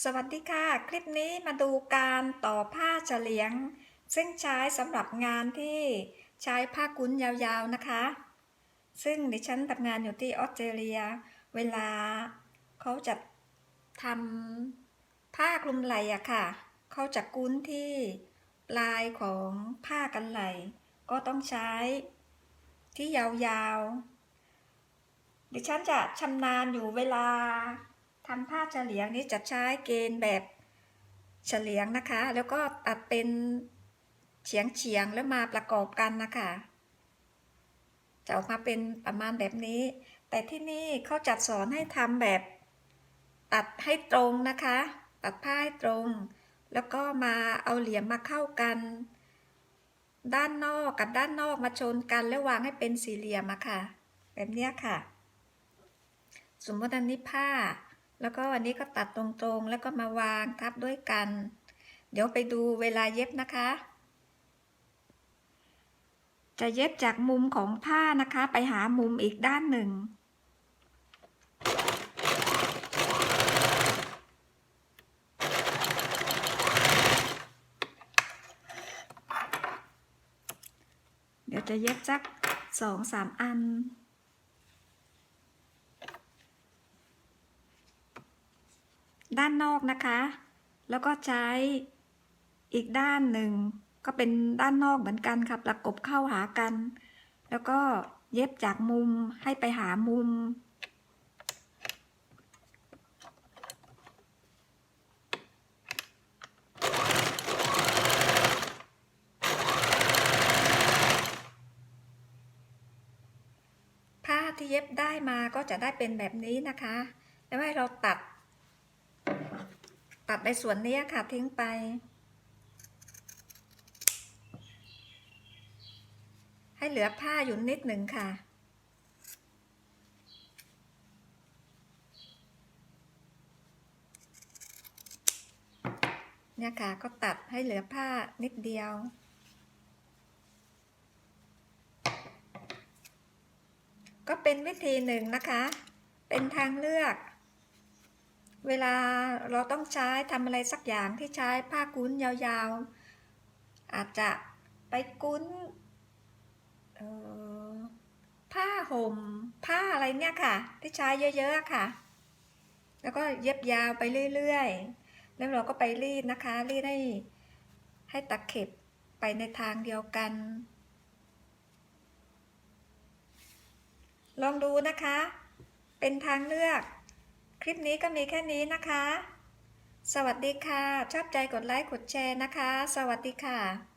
สวัสดีค่ะ คลิปนี้มาดูการต่อผ้าเฉลียง ซึ่งใช้สำหรับงานที่ใช้ผ้ากุ้นยาวๆนะคะ ซึ่งดิฉันทำงานอยู่ที่ออสเตรเลีย เวลาเขาจะทำผ้าคลุมไหล่อะค่ะ เขาจะกุ้นที่ปลายของผ้ากันไหล่ ก็ต้องใช้ที่ยาวๆ ดิฉันจะชำนาญอยู่เวลา ทำผ้าเฉลียงนี้จะใช้เกณฑ์แบบเฉลียงนะคะ แล้วก็ตัดเป็นเฉียงเฉียงแล้วมาประกอบกันนะคะจะออกมาเป็นประมาณแบบนี้ แต่ที่นี่เขาจัดสอนให้ทำแบบตัดให้ตรงนะคะ ตัดผ้าให้ตรง แล้วก็มาเอาเหลี่ยมมาเข้ากัน ด้านนอกกับด้านนอกมาชนกันแล้ววางให้เป็นสี่เหลี่ยมอะค่ะ แบบเนี้ยค่ะ สมมติอันนี้ผ้า แล้วก็อันนี้ก็ตัดตรงๆ แล้วก็มาวางทับด้วยกัน เดี๋ยวไปดูเวลาเย็บนะคะ จะเย็บจากมุมของผ้านะคะ ไปหามุมอีกด้านหนึ่ง เดี๋ยวจะเย็บสักสองสามอัน ด้านนอกนะคะ แล้วก็ใช้อีกด้านหนึ่งก็เป็นด้านนอกเหมือนกันค่ะประกบเข้าหากัน แล้วก็เย็บจากมุมให้ไปหามุม ผ้าที่เย็บได้มาก็จะได้เป็นแบบนี้นะคะ แล้วให้เราตัด ตัดในส่วนนี้ค่ะทิ้งไป ให้เหลือผ้าอยู่นิดหนึ่งค่ะ เนี่ยค่ะก็ตัดให้เหลือผ้านิดเดียวก็เป็นวิธีหนึ่งนะคะ เป็นทางเลือก เวลาเราต้องใช้ทำอะไรสักอย่างที่ใช้ผ้ากุ้นยาวๆ อาจจะไปกุ้นออผ้าห่มผ้าอะไรเนี่ยค่ะ ที่ใช้เยอะๆค่ะ แล้วก็เย็บยาวไปเรื่อยๆ แล้วเราก็ไปรีดนะคะ รีดให้ให้ตะเข็บไปในทางเดียวกัน ลองดูนะคะ เป็นทางเลือก คลิปนี้ก็มีแค่นี้นะคะ สวัสดีค่ะ ชอบใจกดไลค์ กดแชร์นะคะ สวัสดีค่ะ